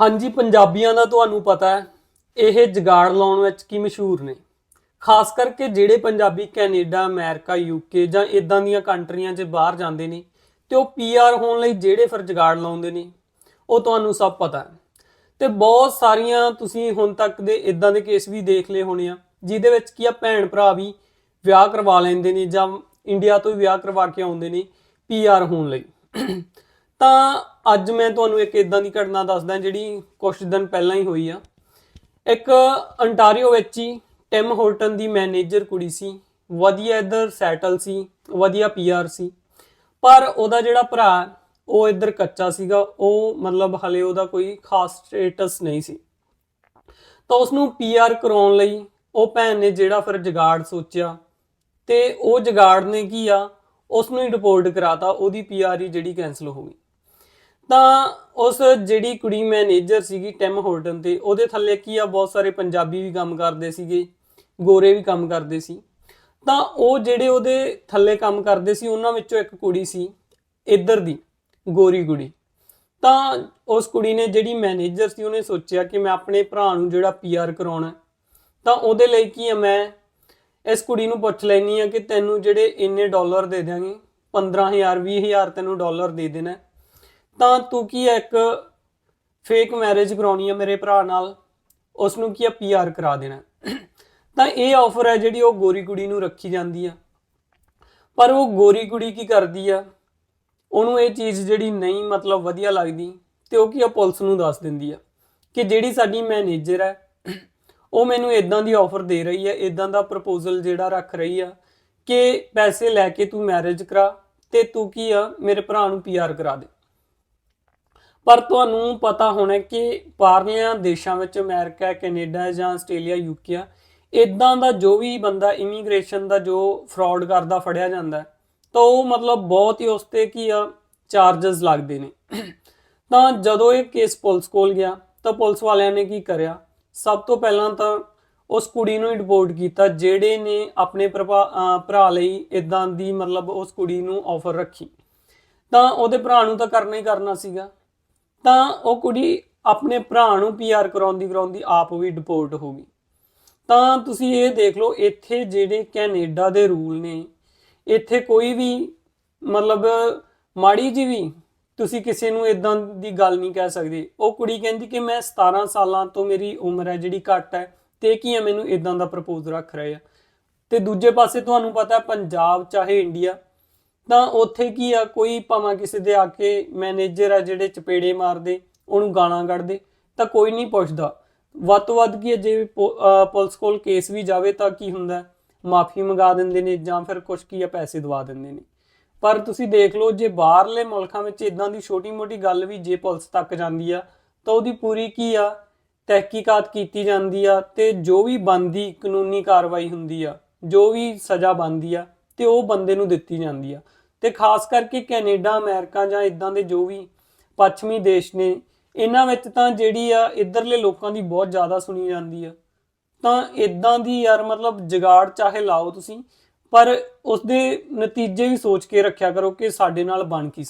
ਹਾਂਜੀ, ਪੰਜਾਬੀਆਂ ਦਾ ਤੁਹਾਨੂੰ ਪਤਾ ਹੈ, ਇਹ ਜਗਾੜ ਲਾਉਣ ਵਿੱਚ ਕੀ ਮਸ਼ਹੂਰ ਨੇ? ਖਾਸ ਕਰਕੇ ਜਿਹੜੇ ਪੰਜਾਬੀ ਕੈਨੇਡਾ, ਅਮਰੀਕਾ ਯੂਕੇ ਜਾਂ ਇਦਾਂ ਦੀਆਂ ਕੰਟਰੀਆਂ 'ਚ ਬਾਹਰ ਜਾਂਦੇ ਨੇ ਤੇ ਉਹ ਪੀਆਰ ਹੋਣ ਲਈ ਜਿਹੜੇ ਫਿਰ ਜਗਾੜ ਲਾਉਂਦੇ ਨੇ, ਉਹ ਤੁਹਾਨੂੰ ਸਭ ਪਤਾ ਹੈ। ਤੇ ਬਹੁਤ ਸਾਰੀਆਂ ਤੁਸੀਂ ਹੁਣ ਤੱਕ ਦੇ ਇਦਾਂ ਦੇ ਕੇਸ ਵੀ ਦੇਖ ਲਏ ਹੋਣੇ ਆ, ਜਿਹਦੇ ਵਿੱਚ ਕੀ ਆ, ਭੈਣ ਭਰਾ ਵੀ ਵਿਆਹ ਕਰਵਾ ਲੈਂਦੇ ਨੇ ਜਾਂ ਇੰਡੀਆ ਤੋਂ ਹੀ ਵਿਆਹ ਕਰਵਾ ਕੇ ਆਉਂਦੇ ਨੇ ਪੀਆਰ ਹੋਣ ਲਈ। ਤਾਂ ਅੱਜ ਮੈਂ ਤੁਹਾਨੂੰ ਇੱਕ ਇਦਾਂ ਦੀ ਘਟਨਾ ਦੱਸਦਾ ਜਿਹੜੀ ਕੁਝ ਦਿਨ ਪਹਿਲਾਂ ਹੀ ਹੋਈ ਆ। ਇੱਕ ਅੰਟਾਰੀਓ ਵਿੱਚ ਹੀ ਟਿਮ ਹੋਰਟਨ ਦੀ ਮੈਨੇਜਰ ਕੁੜੀ ਸੀ। ਵਧੀਆ ਇੱਧਰ ਸੈਟਲ ਸੀ, ਵਧੀਆ ਪੀਆਰ ਸੀ। ਪਰ ਉਹਦਾ ਜਿਹੜਾ ਭਰਾ, ਉਹ ਇੱਧਰ ਕੱਚਾ ਸੀਗਾ। ਉਹ ਮਤਲਬ ਹਲੇ ਉਹਦਾ ਕੋਈ ਖਾਸ ਸਟੇਟਸ ਨਹੀਂ ਸੀ। ਤਾਂ ਉਸ ਨੂੰ ਪੀਆਰ ਕਰਾਉਣ ਲਈ ਉਹ ਭੈਣ ਨੇ ਜਿਹੜਾ ਫਿਰ ਜਗਾੜ ਸੋਚਿਆ। ਤੇ ਉਹ ਜਗਾੜ ਨੇ ਕੀ ਆ ਉਸ ਨੂੰ ਹੀ ਰਿਪੋਰਟ ਕਰਾਤਾ। ਉਹਦੀ ਪੀਆਰ ਹੀ ਜਿਹੜੀ ਕੈਨਸਲ ਹੋ ਗਈ। ਤਾਂ ਉਸ ਜਿਹੜੀ ਕੁੜੀ ਮੈਨੇਜਰ ਸੀਗੀ ਟਿਮ ਹੋਲਟਨ ਤੇ ਉਹਦੇ ਥੱਲੇ ਕੀ ਆ ਬਹੁਤ ਸਾਰੇ ਪੰਜਾਬੀ ਵੀ ਕੰਮ ਕਰਦੇ ਸੀਗੇ ਗੋਰੇ ਵੀ ਕੰਮ ਕਰਦੇ ਸੀ। ਤਾਂ ਉਹ ਜਿਹੜੇ ਉਹਦੇ ਥੱਲੇ ਕੰਮ ਕਰਦੇ ਸੀ ਉਹਨਾਂ ਵਿੱਚੋਂ ਇੱਕ ਕੁੜੀ ਸੀ ਇੱਧਰ ਦੀ ਗੋਰੀ ਕੁੜੀ। ਤਾਂ ਉਸ ਕੁੜੀ ਨੇ ਜਿਹੜੀ ਮੈਨੇਜਰ ਸੀ ਉਹਨੇ ਸੋਚਿਆ ਕਿ ਮੈਂ ਆਪਣੇ ਭਰਾ ਨੂੰ ਜਿਹੜਾ ਪੀਆਰ ਕਰਾਉਣਾ ਹੈ, ਤਾਂ ਉਹਦੇ ਲਈ ਕੀ ਆ ਮੈਂ ਇਸ ਕੁੜੀ ਨੂੰ ਪੁੱਛ ਲੈਣੀ ਆ ਕਿ ਤੈਨੂੰ ਜਿਹੜੇ ਇੰਨੇ ਡਾਲਰ ਦੇ ਦਿਆਂਗੇ 15000 20000 ਤੈਨੂੰ ਡਾਲਰ ਦੇ ਦੇਣਾ ਤਾਂ ਤੂੰ ਕੀ ਹੈ, ਇੱਕ ਫੇਕ ਮੈਰਿਜ ਕਰਾਉਣੀ ਆ ਮੇਰੇ ਭਰਾ ਨਾਲ? ਉਸ ਨੂੰ ਕੀ ਆ ਪੀਆਰ ਕਰਾ ਦੇਣਾ? ਤਾਂ ਇਹ ਆਫਰ ਹੈ ਜਿਹੜੀ ਉਹ ਗੋਰੀ ਕੁੜੀ ਨੂੰ ਰੱਖੀ ਜਾਂਦੀ ਆ। ਪਰ ਉਹ ਗੋਰੀ ਕੁੜੀ ਕੀ ਕਰਦੀ ਆ? ਉਹਨੂੰ ਇਹ ਚੀਜ਼ ਜਿਹੜੀ ਨਹੀਂ ਮਤਲਬ ਵਧੀਆ ਲੱਗਦੀ ਤੇ ਉਹ ਕੀ ਆ ਪੁਲਿਸ ਨੂੰ ਦੱਸ ਦਿੰਦੀ ਆ ਕਿ ਜਿਹੜੀ ਸਾਡੀ ਮੈਨੇਜਰ ਹੈ ਉਹ ਮੈਨੂੰ ਇਦਾਂ ਦੀ ਆਫਰ ਦੇ ਰਹੀ ਹੈ ਇਦਾਂ ਦਾ ਪ੍ਰਪੋਜ਼ਲ ਜਿਹੜਾ ਰੱਖ ਰਹੀ ਆ ਕਿ ਪੈਸੇ ਲੈ ਕੇ ਤੂੰ ਮੈਰਿਜ ਕਰਾ ਤੇ ਤੂੰ ਕੀ ਆ ਮੇਰੇ ਭਰਾ ਨੂੰ ਪੀਆਰ ਕਰਾ ਦੇ। ਪਰ ਤੁਹਾਨੂੰ ਪਤਾ ਹੋਣਾ ਕਿ ਬਾਹਰਲਿਆਂ ਦੇਸ਼ਾਂ ਵਿੱਚ ਅਮਰੀਕਾ, ਕੈਨੇਡਾ ਜਾਂ ਆਸਟ੍ਰੇਲੀਆ, ਯੂਕੇ ਆ ਇਦਾਂ ਦਾ ਜੋ ਵੀ ਬੰਦਾ ਇਮੀਗ੍ਰੇਸ਼ਨ ਦਾ ਜੋ ਫਰਾਡ ਕਰਦਾ, ਫੜਿਆ ਜਾਂਦਾ, ਤਾਂ ਉਹ ਮਤਲਬ ਬਹੁਤ ਹੀ ਉਸ ਤੇ ਕੀ ਆ ਚਾਰजेस ਲੱਗਦੇ ਨੇ। ਤਾਂ ਜਦੋਂ ਇਹ ਕੇਸ ਪੁਲਿਸ ਕੋਲ ਗਿਆ, ਤਾਂ ਪੁਲਿਸ ਵਾਲਿਆਂ ਨੇ ਕੀ ਕਰਿਆ? ਸਭ ਤੋਂ ਪਹਿਲਾਂ ਤਾਂ ਉਸ ਕੁੜੀ ਨੂੰ ਹੀ ਰਿਪੋਰਟ ਕੀਤਾ, ਜਿਹੜੇ ਨੇ ਆਪਣੇ ਭਰਪਾ- ਭਰਾ ਲਈ ਇਦਾਂ ਦੀ ਮਤਲਬ ਉਸ ਕੁੜੀ ਨੂੰ ਆਫਰ ਰੱਖੀ। ਤਾਂ ਉਹਦੇ ਭਰਾ ਨੂੰ ਤਾਂ ਕਰਨਾ ਹੀ ਕਰਨਾ ਸੀਗਾ। ਤਾਂ ਉਹ ਕੁੜੀ ਆਪਣੇ ਭਰਾ ਨੂੰ ਪੀਆਰ ਕਰਾਉਂਦੀ ਕਰਾਉਂਦੀ ਆਪ ਵੀ ਡਿਪੋਰਟ ਹੋ ਗਈ। ਤਾਂ ਤੁਸੀਂ ਇਹ ਦੇਖ ਲਓ, ਇੱਥੇ ਜਿਹੜੇ ਕੈਨੇਡਾ ਦੇ ਰੂਲ ਨੇ, ਇੱਥੇ ਕੋਈ ਵੀ ਮਤਲਬ ਮਾੜੀ ਜੀ ਵੀ ਤੁਸੀਂ ਕਿਸੇ ਨੂੰ ਇਦਾਂ ਦੀ ਗੱਲ ਨਹੀਂ ਕਹਿ ਸਕਦੇ। ਉਹ ਕੁੜੀ ਕਹਿੰਦੀ ਕਿ ਮੈਂ 17 ਸਾਲਾਂ ਤੋਂ ਮੇਰੀ ਉਮਰ ਹੈ, ਜਿਹੜੀ ਘੱਟ ਹੈ, ਤੇ ਕੀ ਹੈ, ਮੈਨੂੰ ਇਦਾਂ ਦਾ ਪ੍ਰਪੋਜ਼ ਰੱਖ ਰਹੇ ਆ ਤੇ ਦੂਜੇ ਪਾਸੇ ਤੁਹਾਨੂੰ ਪਤਾ ਪੰਜਾਬ ਚਾਹੇ ਇੰਡੀਆ ਤਾਂ ਉੱਥੇ ਕੀ ਆ ਕੋਈ ਭਾਵੇਂ ਕਿਸੇ ਦੇ ਆ ਕੇ ਮੈਨੇਜਰ ਆ ਜਿਹੜੇ ਚਪੇੜੇ ਮਾਰਦੇ ਉਹਨੂੰ ਗਾਲਾਂ ਕੱਢਦੇ ਤਾਂ ਕੋਈ ਨਹੀਂ ਪੁੱਛਦਾ। ਵੱਧ ਤੋਂ ਵੱਧ ਕੀ ਹੈ, ਜੇ ਪੁਲਿਸ ਕੋਲ ਕੇਸ ਵੀ ਜਾਵੇ ਤਾਂ ਕੀ ਹੁੰਦਾ? ਮਾਫੀ ਮੰਗਾ ਦਿੰਦੇ ਨੇ ਜਾਂ ਫਿਰ ਕੁਝ ਕੀ ਆ ਪੈਸੇ ਦਵਾ ਦਿੰਦੇ ਨੇ। ਪਰ ਤੁਸੀਂ ਦੇਖ ਲਓ ਜੇ ਬਾਹਰਲੇ ਮੁਲਕਾਂ ਵਿੱਚ ਇਦਾਂ ਦੀ ਛੋਟੀ-ਮੋਟੀ ਗੱਲ ਵੀ ਜੇ ਪੁਲਿਸ ਤੱਕ ਜਾਂਦੀ ਆ ਤਾਂ ਉਹਦੀ ਪੂਰੀ ਕੀ ਆ ਤਹਿਕੀਕਾਤ ਕੀਤੀ ਜਾਂਦੀ ਆ ਤੇ ਜੋ ਵੀ ਬੰਦੀ ਕਾਨੂੰਨੀ ਕਾਰਵਾਈ ਹੁੰਦੀ ਆ ਜੋ ਵੀ ਸਜ਼ਾ ਬਣਦੀ ਆ ਤੇ ਉਹ ਬੰਦੇ ਨੂੰ ਦਿੱਤੀ ਜਾਂਦੀ ਆ। ਤੇ ਖਾਸ ਕਰਕੇ ਕੈਨੇਡਾ, ਅਮਰੀਕਾ ਜਾਂ ਇਦਾਂ ਦੇ ਜੋ ਵੀ ਪੱਛਮੀ ਦੇਸ਼ ਨੇ, ਇਹਨਾਂ ਵਿੱਚ ਤਾਂ ਜਿਹੜੀ ਆ ਇੱਧਰਲੇ ਲੋਕਾਂ ਦੀ ਬਹੁਤ ਜ਼ਿਆਦਾ ਸੁਣੀ ਜਾਂਦੀ ਆ। ਤਾਂ ਇਦਾਂ ਦੀ ਯਾਰ ਮਤਲਬ ਜਗਾੜ ਚਾਹੇ ਲਾਓ ਤੁਸੀਂ, ਪਰ ਉਸਦੇ ਨਤੀਜੇ ਵੀ ਸੋਚ ਕੇ ਰੱਖਿਆ ਕਰੋ ਕਿ ਸਾਡੇ ਨਾਲ ਬਣ ਕੀ